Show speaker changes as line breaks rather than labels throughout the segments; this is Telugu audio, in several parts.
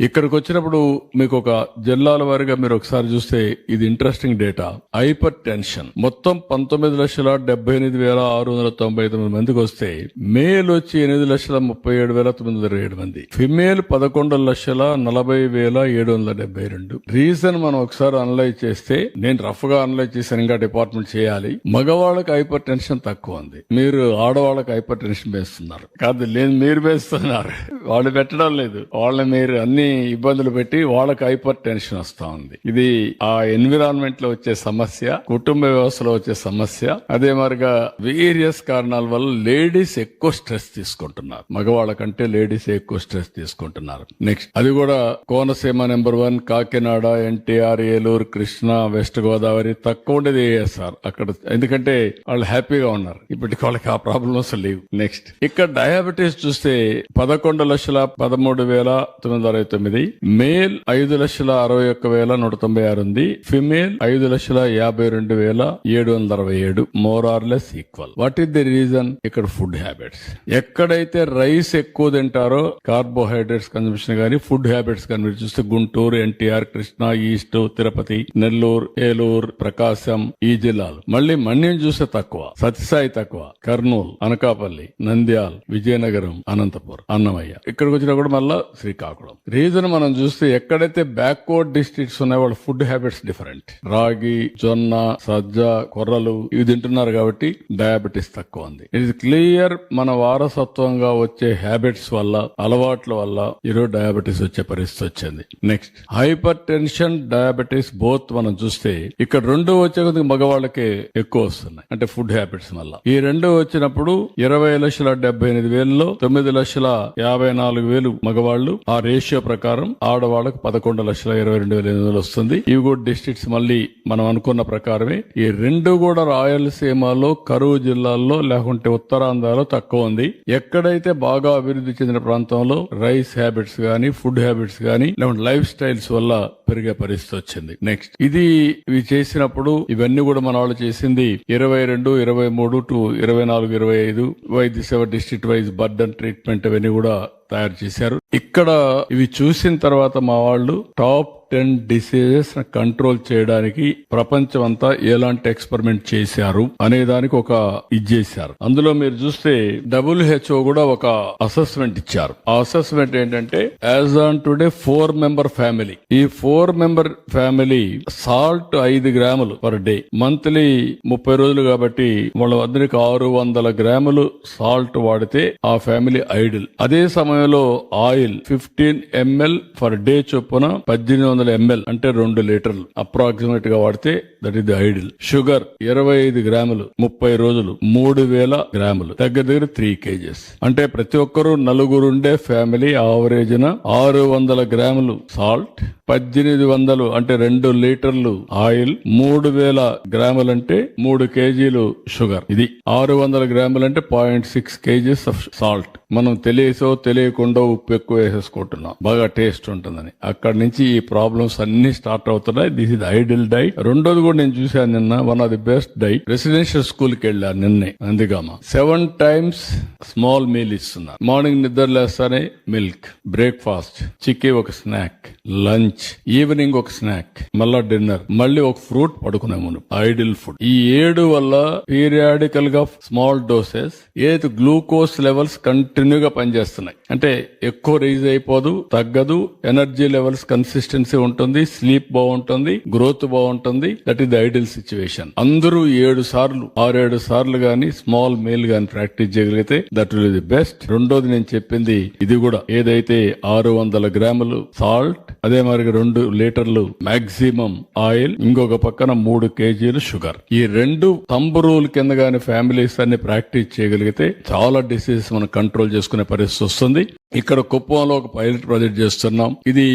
ఇక్కడికి వచ్చినప్పుడు మీకు ఒక జిల్లాల వారిగా మీరు ఒకసారి చూస్తే ఇది ఇంట్రెస్టింగ్ డేటా హైపర్ టెన్షన్ మొత్తం పంతొమ్మిది లక్షల డెబ్బై ఎనిమిది వేల ఆరు వందల తొంభై తొమ్మిది మందికి వస్తే మేల్ వచ్చి ఎనిమిది లక్షల ముప్పై ఏడు వేల తొమ్మిది వందల ఏడు మంది. ఫిమేల్ పదకొండు లక్షల నలభై వేల ఏడు వందల డెబ్బై రెండు. రీజన్ మనం ఒకసారి అనలైజ్ చేస్తే నేను రఫ్గా అనలైజ్ చేశాను ఇంకా డిపార్ట్మెంట్ చేయాలి. మగవాళ్ళకి హైపర్ టెన్షన్ తక్కువ ఉంది. మీరు ఆడవాళ్ళకి హైపర్ టెన్షన్ వేస్తున్నారు. కాదు లేదు మీరు వేస్తున్నారు. వాళ్ళు పెట్టడం లేదు. వాళ్ళని మీరు అన్ని ఇబ్బందులు పెట్టి వాళ్ళకి హైపర్ టెన్షన్ వస్తా ఉంది. ఇది ఆ ఎన్విరాన్మెంట్లో వచ్చే సమస్య కుటుంబ వ్యవస్థలో వచ్చే సమస్య అదే మరిగా వేరియస్ కారణాల వల్ల లేడీస్ ఎక్కువ స్ట్రెస్ తీసుకుంటున్నారు. మగవాళ్ళ కంటే లేడీస్ ఎక్కువ స్ట్రెస్ తీసుకుంటున్నారు. నెక్స్ట్ అది కూడా Konaseema number one Kakinada NTR Eluru Krishna west Godavari తక్కువ ఉండేది ఏఎస్ఆర్ అక్కడ ఎందుకంటే వాళ్ళు హ్యాపీగా ఉన్నారు. ఇప్పటికి వాళ్ళకి ఆ ప్రాబ్లమ్స్ లేవు. నెక్స్ట్ ఇక్కడ డయాబెటీస్ చూస్తే పదకొండు లక్షల పదమూడు వేల తొమ్మిది వందల తొమ్మిది మేల్ ఐదు లక్షల అరవై ఒక్క వేల నూట తొంభై ఆరు ఉంది. ఫిమేల్ ఐదు లక్షల యాభై రెండు వేల ఏడు వందల అరవై ఏడు. More or less equal. What is the reason? ఇక్కడ ఫుడ్ హ్యాబిట్స్. ఎక్కడైతే రైస్ ఎక్కువ తింటారో కార్బోహైడ్రేట్స్ కన్సంప్షన్ గానీ ఫుడ్ హ్యాబిట్స్ కానీ చూస్తే గుంటూరు ఎన్టీఆర్ కృష్ణా ఈస్ట్ తిరుపతి నెల్లూరు ఏలూరు ప్రకాశం ఈ జిల్లాలు. మళ్ళీ మన్యం చూస్తే తక్కువ సత్యసాయి తక్కువ కర్నూలు అనకాపల్లి నంద్యాల్ విజయనగరం అనంతపురం అన్నమయ్య. ఇక్కడికి వచ్చినా కూడా మళ్ళా శ్రీకాకుళం. రీజన్ మనం చూస్తే ఎక్కడైతే బ్యాక్వర్డ్ డిస్ట్రిక్ట్స్ ఉన్నాయో వాళ్ళ ఫుడ్ హ్యాబిట్స్ డిఫరెంట్. రాగి జొన్న సజ్జ కొర్రలు ఇవి తింటున్నారు కాబట్టి డయాబెటీస్ తక్కువ ఉంది. ఇది క్లియర్ మన వారసత్వంగా వచ్చే హ్యాబిట్స్ వల్ల అలవాట్ల వల్ల ఈరోజు డయాబెటీస్ వచ్చే పరిస్థితి వచ్చింది. Next hypertension diabetes both మనం చూస్తే ఇక్కడ రెండు వచ్చే కొద్దిగా మగవాళ్ళకి ఎక్కువ వస్తున్నాయి. అంటే ఫుడ్ హ్యాబిట్స్ వల్ల. ఈ రెండు వచ్చినప్పుడు ఇరవై లక్షల డెబ్బై ఎనిమిది వేలలో తొమ్మిది లక్షల యాభై నాలుగు వేలు మగవాళ్ళు ఆ రేషియో ప్రకారం ఆడవాళ్ళకు పదకొండు లక్షల ఇరవై రెండు వేల ఎనిమిది వస్తుంది. ఇవి కూడా డిస్ట్రిక్ట్స్ మళ్ళీ మనం అనుకున్న ప్రకారమే. ఈ రెండు కూడా రాయలసీమలో కరువు జిల్లాల్లో లేకుంటే ఉత్తరాంధ్రలో తక్కువ ఉంది. ఎక్కడైతే బాగా అభివృద్ధి చెందిన ప్రాంతంలో రైస్ హ్యాబిట్స్ గానీ ఫుడ్ హ్యాబిట్స్ గానీ లేకుంటే లైఫ్ స్టైల్స్ వల్ల పెరిగే పరిస్థితి వచ్చింది. నెక్స్ట్ ఇది ఇవి చేసినప్పుడు ఇవన్నీ కూడా మన వాళ్ళు చేసింది ఇరవై రెండు ఇరవై మూడు టు ఇరవై నాలుగు ఇరవై ఐదు వైద్య సేవ డిస్ట్రిక్ట్ వైజ్ బర్డన్ ట్రీట్మెంట్ అవన్నీ కూడా తయారు చేశారు. ఇక్కడ ఇవి చూసిన తర్వాత మా వాళ్ళు టాప్ టెన్ డిసీజెస్ కంట్రోల్ చేయడానికి ప్రపంచం అంతా ఎలాంటి ఎక్స్పెరిమెంట్ చేశారు అనే దానికి ఒక ఇది చేశారు. అందులో మీరు చూస్తే డబ్ల్యూహెచ్ఓ కూడా ఒక అసెస్మెంట్ ఇచ్చారు. ఆ అసెస్మెంట్ ఏంటంటే as on today four member family. ఈ ఫోర్ మెంబర్ ఫ్యామిలీ సాల్ట్ ఐదు గ్రాములు పర్ డే. మంత్లీ ముప్పై రోజులు కాబట్టి వాళ్ళ అందరికి ఆరు వందల గ్రాములు సాల్ట్ వాడితే ఆ ఫ్యామిలీ ఐడిల్. అదే సమయంలో oil fifteen ML per day చొప్పున పద్దెనిమిది వందల ఎంఎల్ అంటే రెండు లీటర్లు. అప్రాక్సిమేట్గా వాడితే దట్ ఈస్ ఐడిల్ షుగర్ ఇరవై ఐదు గ్రాములు ముప్పై రోజులు మూడు వేల గ్రాములు. దగ్గర దగ్గర త్రీ కేజెస్. అంటే ప్రతి ఒక్కరు నలుగురుండే ఫ్యామిలీ ఆవరేజ్ ఆరు వందల గ్రాములు సాల్ట్ పద్దెనిమిది వందలు అంటే రెండు లీటర్లు ఆయిల్ మూడు వేల గ్రాములు అంటే మూడు కేజీలు షుగర్ ఇది ఆరు వందల గ్రాములు అంటే point six kgs of salt మనం తెలియసో తెలియకుండా ఉప్పు ఎక్కువ వేసేసుకుంటున్నాం. బాగా టేస్ట్ ఉంటుందని. అక్కడి నుంచి ఈ ప్రాబ్లమ్స్ అన్ని స్టార్ట్ అవుతున్నాయి. దిస్ ఇస్ ఐడియల్ డైట్ రెండోది కూడా నేను చూశాను నిన్న. One of the best diet residential స్కూల్కి వెళ్ళాను నిన్నే. అందుకమ్మ సెవెన్ టైమ్స్ స్మాల్ మీల్ ఇస్తున్నారు మార్నింగ్ నిద్ర లేస్తానే మిల్క్ బ్రేక్ఫాస్ట్ చిక్కీ ఒక స్నాక్ లంచ్ ఈవినింగ్ ఒక స్నాక్ మళ్ళా డిన్నర్ మళ్ళీ ఒక ఫ్రూట్ పడుకునే ముందు. ఐడిల్ ఫుడ్ ఈ ఏడు వల్ల పీరియాడికల్గా స్మాల్ డోసెస్ ఏది గ్లూకోజ్ లెవెల్స్ కంటిన్యూగా పనిచేస్తున్నాయి. అంటే ఎక్కువ రైజ్ అయిపోదు తగ్గదు ఎనర్జీ లెవెల్స్ కన్సిస్టెన్సీ ఉంటుంది స్లీప్ బాగుంటుంది గ్రోత్ బాగుంటుంది. That is the ideal situation అందరూ ఏడు సార్లు ఆరేడు సార్లు గాని స్మాల్ మేల్ గాని ప్రాక్టీస్ చేయగలిగితే దట్ విల్ ది బెస్ట్ రెండోది నేను చెప్పింది ఇది కూడా ఏదైతే ఆరు వందల గ్రాములు సాల్ట్ అదే మరి రెండు లీటర్లు మాక్సిమం ఆయిల్ ఇంకొక పక్కన మూడు కేజీలు షుగర్ ఈ రెండు తంబు రూల్ కింద గాని ఫ్యామిలీస్ అన్ని ప్రాక్టీస్ చేయగలిగితే చాలా డిసీజెస్ మనం కంట్రోల్ చేసుకునే పరిస్థితి వస్తుంది. ఇక్కడ కుప్పంలో ఒక పైలట్ ప్రాజెక్ట్ చేస్తున్నాం. ఇది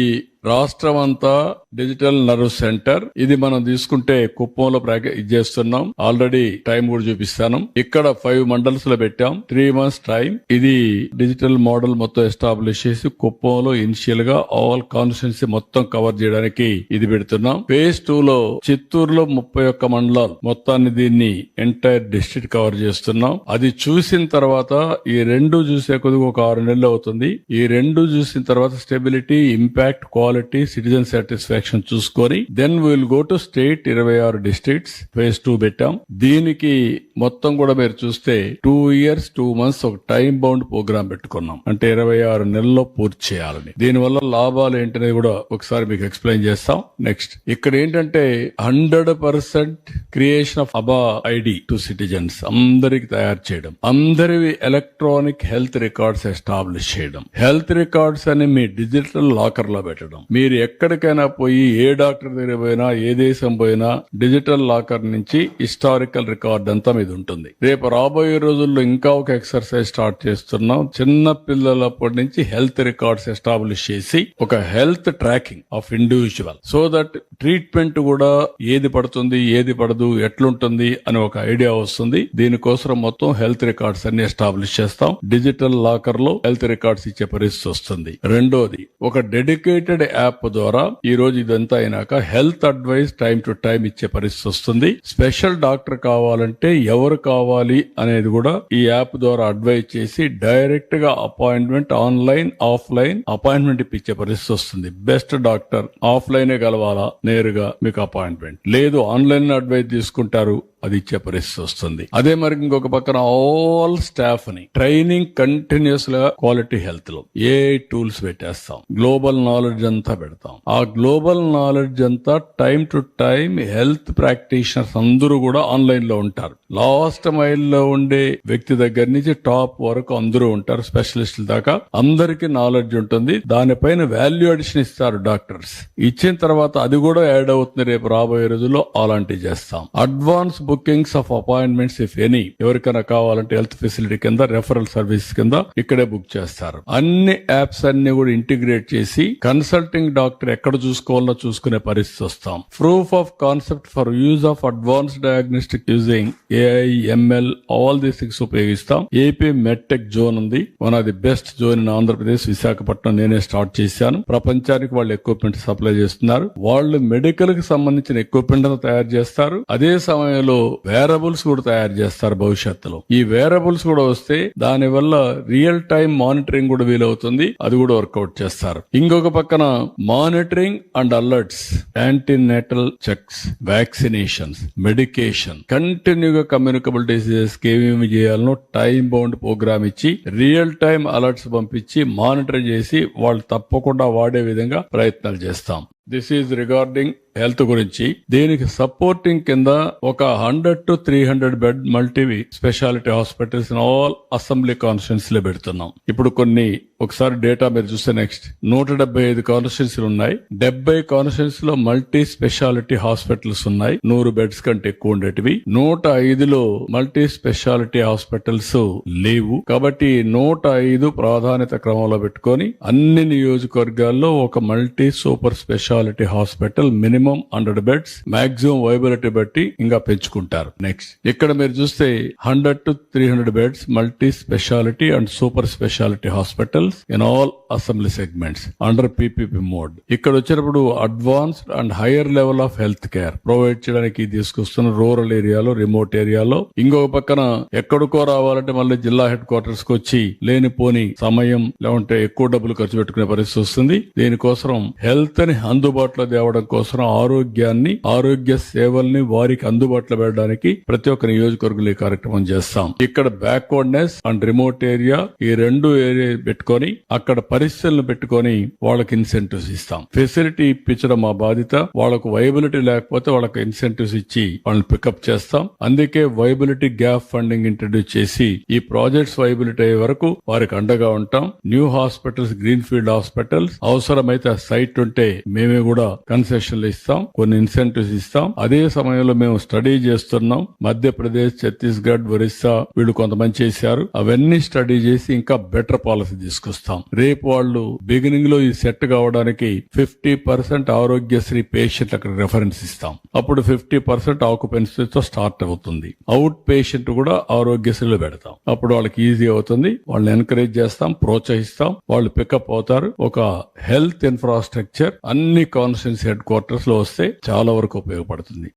రాష్ట్రం అంతా డిజిటల్ నర్వ్ సెంటర్ ఇది మనం తీసుకుంటే కుప్పంలో ప్రాక్టీస్ చేస్తున్నాం. ఆల్రెడీ టైం కూడా చూపిస్తాను. ఇక్కడ ఫైవ్ మండల్స్లో పెట్టాం. త్రీ మంత్స్ టైం ఇది డిజిటల్ మోడల్ మొత్తం ఎస్టాబ్లిష్ చేసి కుప్పంలో ఇనిషియల్గా ఆల్ కాన్స్టిట్యున్సీ మొత్తం కవర్ చేయడానికి ఇది పెడుతున్నాం. ఫేజ్ టూ లో చిత్తూరులో ముప్పై ఒక్క మండలాలు మొత్తాన్ని దీన్ని ఎంటైర్ డిస్ట్రిక్ట్ కవర్ చేస్తున్నాం. అది చూసిన తర్వాత ఈ రెండు చూసే కొద్దిగా ఒక ఆరు నెలలు అవుతుంది. ఈ రెండు చూసిన తర్వాత stability impact quality citizen satisfaction చూసుకొని then will go to state ఇరవై ఆరు డిస్ట్రిక్ట్స్ ఫేజ్ టూ పెట్టాం. దీనికి మొత్తం కూడా మీరు చూస్తే టూ ఇయర్స్ టూ మంత్స్ ఒక టైం బౌండ్ ప్రోగ్రామ్ పెట్టుకున్నాం. అంటే ఇరవై ఆరు నెలల్లో పూర్తి చేయాలని. దీనివల్ల లాభాలు ఏంటనేది కూడా ఒకసారి మీకు ఎక్స్ప్లెయిన్ చేస్తాం. నెక్స్ట్ ఇక్కడ ఏంటంటే hundred percent creation of ABHA ID to citizens అందరికి తయారు చేయడం. అందరివి ఎలక్ట్రానిక్ హెల్త్ రికార్డ్స్ ఎస్టాబ్లిష్ చేయడం. హెల్త్ రికార్డ్స్ అని మీ డిజిటల్ లాకర్లో పెట్టడం. మీరు ఎక్కడికైనా పోయి ఏ డాక్టర్ దగ్గర పోయినా ఏ దేశం పోయినా డిజిటల్ లాకర్ నుంచి హిస్టారికల్ రికార్డ్ అంతా మీద ఉంటుంది. రేపు రాబోయే రోజుల్లో ఇంకా ఒక ఎక్సర్సైజ్ స్టార్ట్ చేస్తున్నాం. చిన్న పిల్లలప్పటి నుంచి హెల్త్ రికార్డ్స్ ఎస్టాబ్లిష్ చేసి ఒక health tracking of individual. So that treatment కూడా ఏది పడుతుంది ఏది పడదు ఎట్లుంటుంది అని ఒక ఐడియా వస్తుంది. దీనికోసం మొత్తం హెల్త్ రికార్డ్స్ అన్ని ఎస్టాబ్లిష్ చేస్తాం. డిజిటల్ లాకర్లో హెల్త్ రికార్డ్స్ ఇచ్చే పరిస్థితి వస్తుంది. రెండోది ఒక డెడికేటెడ్ యాప్ ద్వారా ఈ రోజు ఇదంతా అయినాక health advice time to time ఇచ్చే పరిస్థితి వస్తుంది. స్పెషల్ డాక్టర్ కావాలంటే ఎవరు కావాలి అనేది కూడా ఈ యాప్ ద్వారా అడ్వైజ్ చేసి డైరెక్ట్గా అపాయింట్మెంట్ ఆన్లైన్ ఆఫ్లైన్ అపాయింట్మెంట్ ఇప్పించే పరిస్థితి వస్తుంది. బెస్ట్ డాక్టర్ ఆఫ్లైనే కలవాలా? నేరుగా మీకు అపాయింట్మెంట్. లేదు ఆన్లైన్ అడ్వైజ్ తీసుకుంటారు. అది ఇచ్చే పరిస్థితి వస్తుంది. అదే మరి ఇంకొక పక్కన ఆల్ స్టాఫ్ని ట్రైనింగ్ కంటిన్యూస్గా క్వాలిటీ హెల్త్లో ఏ టూల్స్ పెట్టేస్తాం? గ్లోబల్ నాలెడ్జ్ అంతా పెడతాం. ఆ గ్లోబల్ నాలెడ్జ్ అంతా time to time health practitioners అందరూ కూడా ఆన్లైన్లో ఉంటారు. లాస్ట్ మైల్లో ఉండే వ్యక్తి దగ్గర నుంచి టాప్ వరకు అందరూ ఉంటారు. స్పెషలిస్టుల దాకా అందరికి నాలెడ్జ్ ఉంటుంది. దానిపైన వాల్యూ అడిషన్ ఇస్తారు డాక్టర్స్ ఇచ్చిన తర్వాత అది కూడా యాడ్ అవుతుంది రేపు రాబోయే రోజుల్లో. అలాంటివి చేస్తాం. Advance bookings of appointments if any ఎవరికైనా కావాలంటే హెల్త్ ఫెసిలిటీ కింద రెఫరల్ సర్వీస్ కింద ఇక్కడే బుక్ చేస్తారు. అన్ని యాప్స్ అన్ని కూడా ఇంటిగ్రేట్ చేసి కన్సల్టింగ్ డాక్టర్ ఎక్కడ చూసుకోవాలో చూసుకునే పరిస్థితి వస్తాం. Proof of concept for use of advance diagnostic using AI ML all these things ఉపయోగిస్తాం. ఏపీ మెట్టెక్ జోన్ ఉంది. One of the best zone in Andhra Pradesh Visakhapatnam నేనే స్టార్ట్ చేశాను. ప్రపంచానికి వాళ్ళు ఎక్విప్మెంట్ సప్లై చేస్తున్నారు. వాళ్ళు మెడికల్కి సంబంధించిన ఎక్విప్మెంట్ తయారు చేస్తారు. అదే సమయంలో వేరబుల్స్ కూడా తయారు చేస్తారు భవిష్యత్తులో. ఈ వేరబుల్స్ కూడా వస్తే దాని వల్ల రియల్ టైం మానిటరింగ్ కూడా వీలవుతుంది. అది కూడా వర్కౌట్ చేస్తారు. ఇంకొక పక్కన monitoring and alerts antenatal checks vaccinations medication కంటిన్యూగా కమ్యూనికబుల్ డిసీజెస్కి ఏమేమి చేయాలనో టైం బౌండ్ ప్రోగ్రామ్ ఇచ్చి రియల్ టైం అలర్ట్స్ పంపించి మానిటర్ చేసి వాళ్ళు తప్పకుండా వాడే విధంగా ప్రయత్నాలు చేస్తాం. దిస్ ఈజ్ రిగార్డింగ్ హెల్త్ గురించి. దీనికి సపోర్టింగ్ కింద ఒక hundred to three hundred bed multi speciality hospitals all assembly కాన్స్టిట్యూన్స్లో పెడుతున్నాం. ఇప్పుడు కొన్ని ఒకసారి డేటా మీరు చూస్తే నెక్స్ట్ నూట డెబ్బై ఐదు కాన్స్టిట్యూన్సీలు ఉన్నాయి. డెబ్బై కాన్స్టిట్యూన్స్లో మల్టీ స్పెషాలిటీ హాస్పిటల్స్ ఉన్నాయి. నూరు బెడ్స్ కంటే ఎక్కువ ఉండేటివి. నూట ఐదులో మల్టీ స్పెషాలిటీ హాస్పిటల్స్ లేవు. కాబట్టి నూట ఐదు ప్రాధాన్యత క్రమంలో పెట్టుకొని అన్ని నియోజకవర్గాల్లో ఒక multi super speciality hospital minimum hundred beds maximum viability బట్టి ఇంకా పెంచుకుంటారు. నెక్స్ట్ ఇక్కడ మీరు చూస్తే hundred to three hundred beds multi speciality and super speciality hospitals in all assembly segments under PPP mode. ఇక్కడ వచ్చినప్పుడు advanced and higher level of health care provide చేయడానికి తీసుకొస్తున్న రూరల్ ఏరియాలో రిమోట్ ఏరియాలో. ఇంకొక పక్కన ఎక్కడికో రావాలంటే మళ్ళీ జిల్లా హెడ్ క్వార్టర్స్కు వచ్చి లేనిపోని సమయం లేకుంటే ఎక్కువ డబ్బులు ఖర్చు పెట్టుకునే పరిస్థితి వస్తుంది. దీనికోసం హెల్త్ని అందుబాటులో తేవడం కోసం ఆరోగ్యాన్ని ఆరోగ్య సేవల్ని వారికి అందుబాటులో పెట్టడానికి ప్రతి ఒక్క నియోజకవర్గంలో ఈ కార్యక్రమం చేస్తాం. ఇక్కడ బ్యాక్వర్డ్నెస్ అండ్ రిమోట్ ఏరియా ఈ రెండు ఏరియా పెట్టుకొని అక్కడ పరిస్థితులను పెట్టుకొని వాళ్ళకి ఇన్సెంటివ్స్ ఇస్తాం. ఫెసిలిటీ ఇప్పించడం మా బాధ్యత. వాళ్ళకు వైబిలిటీ లేకపోతే వాళ్ళకి ఇన్సెంటివ్స్ ఇచ్చి వాళ్ళని పికప్ చేస్తాం. అందుకే వైబిలిటీ గ్యాప్ ఫండింగ్ ఇంట్రడ్యూస్ చేసి ఈ ప్రాజెక్ట్స్ వైబిలిటీ అయ్యే వరకు వారికి అండగా ఉంటాం. New hospitals green field hospitals అవసరమైతే సైట్ ఉంటే మేమే కూడా కన్సెషన్లు ఇస్తాం. కొన్ని ఇన్సెంటివ్స్ ఇస్తాం. అదే సమయంలో మేము స్టడీ చేస్తున్నాం. మధ్యప్రదేశ్ ఛత్తీస్గఢ్ ఒరిస్సా వీళ్ళు కొంతమంది చేశారు. అవన్నీ స్టడీ చేసి ఇంకా బెటర్ పాలసీ తీసుకొస్తాం. రేపు వాళ్ళు బిగినింగ్లో ఈ సెట్ కావడానికి ఫిఫ్టీ పర్సెంట్ ఆరోగ్యశ్రీ పేషెంట్ అక్కడ రెఫరెన్స్ ఇస్తాం. అప్పుడు ఫిఫ్టీ పర్సెంట్ ఆక్యుపెన్సీతో స్టార్ట్ అవుతుంది. అవుట్ పేషెంట్ కూడా ఆరోగ్యశ్రీలో పెడతాం. అప్పుడు వాళ్ళకి ఈజీ అవుతుంది. వాళ్ళని ఎంకరేజ్ చేస్తాం ప్రోత్సహిస్తాం. వాళ్ళు పికప్ అవుతారు. ఒక హెల్త్ ఇన్ఫ్రాస్ట్రక్చర్ అన్ని కాన్స్టిట్యూన్సీ హెడ్ క్వార్టర్స్లో వస్తే చాలా వరకు ఉపయోగపడుతుంది.